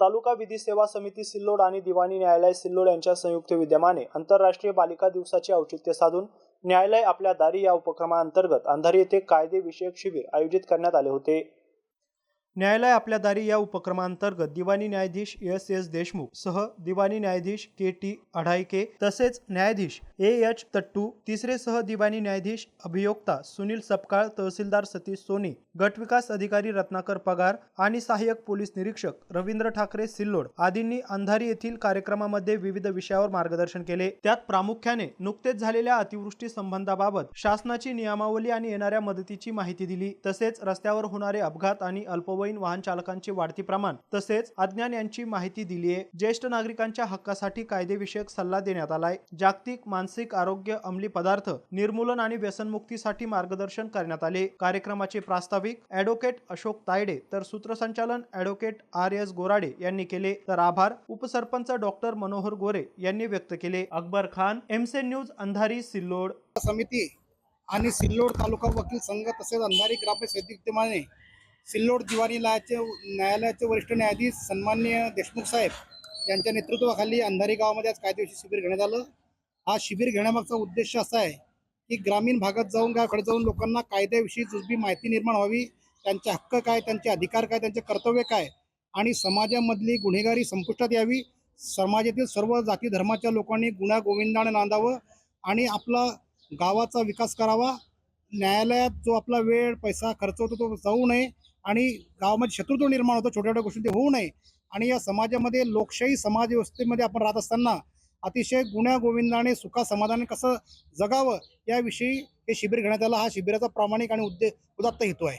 तालुका विधी सेवा समिती सिल्लोड आणि दिवाणी न्यायालय सिल्लोड यांच्या संयुक्त विद्यमाने आंतरराष्ट्रीय बालिका दिवसाचे औचित्य साधून न्यायालय आपल्या दारी या उपक्रमाअंतर्गत अंधारी येथे कायदेविषयक शिबिर आयोजित करण्यात आले होते. न्यायालय आपल्या दारी या उपक्रमांतर्गत दिवाणी न्यायाधीश एस एस देशमुख सह दिवाणी न्यायाधीश के टी अढाईके तसेच न्यायाधीश ए एच तट्टू तिसरे सह दिवाणी न्यायाधीश अभियोक्ता सुनील सपकाळ तहसीलदार सतीश सोनी गटविकास अधिकारी रत्नाकर पगार आणि सहाय्यक पोलीस निरीक्षक रवींद्र ठाकरे सिल्लोड आदींनी अंधारी येथील कार्यक्रमामध्ये विविध विषयावर मार्गदर्शन केले. त्यात प्रामुख्याने नुकतेच झालेल्या अतिवृष्टी संबंधाबाबत शासनाची नियमावली आणि येणाऱ्या मदतीची माहिती दिली. तसेच रस्त्यावर होणारे अपघात आणि अल्पवयीन वाहन चालकांचे वाढती प्रमाण तसेच अज्ञान यांची माहिती दिली आहे ज्येष्ठ नागरिकांच्या हक्कासाठी कायदेविषयक सल्ला देण्यात आलाय. जागतिक मान मानसिक आरोग्य अंमली पदार्थ निर्मूलन आणि व्यसनमुक्तीसाठी मार्गदर्शन करण्यात आले. कार्यक्रमाचे प्रास्ताविक ॲडव्होकेट अशोक तायडे तर सूत्रसंचालन ॲडव्होकेट आर एस गोराडे यांनी केले. तर आभार. उपसरपंच डॉक्टर मनोहर गोरे यांनी व्यक्त केले. अकबर खान एमसेन न्यूज अंधारी सिल्लोड. समिती आणि सिल्लोड तालुका वकील संघ तसेच अंधारी ग्रामपंचायत सिल्लोड दिवाणी न्यायालयाचे न्यायालयाचे वरिष्ठ न्यायाधीश सन्माननीय देशमुख साहेब यांच्या नेतृत्वाखाली अंधारी गावामध्ये आज कायदेशीर शिबिर घेण्यात आलं. हा शिबिर घेण्यामागचा उद्देश असा आहे की ग्रामीण भागात जाऊन गावाकडे जाऊन लोकांना कायद्याविषयी जुजबी माहिती निर्माण व्हावी. त्यांचे हक्क काय त्यांचे अधिकार काय त्यांचे कर्तव्य काय? आणि समाजामधली गुन्हेगारी संपुष्टात यावी. समाजातील सर्व जाती धर्माच्या लोकांनी गुन्हा गोविंदाने नांदावं आणि आपला गावाचा विकास करावा. न्यायालयात जो आपला वेळ पैसा खर्च होतो तो जाऊ नये आणि गावामध्ये शत्रुत्व निर्माण होतं छोट्या छोट्या गोष्टी ते होऊ नये. आणि या समाजामध्ये लोकशाही समाजव्यवस्थेमध्ये आपण राहत असताना अतिशय गुण्यागोविंदाने सुखा समाधान कसं जगावं याविषयी हे शिबिर घेण्यात आलं. हा शिबिराचा प्रामाणिक आणि उद्दे उदात्त हेतू आहे.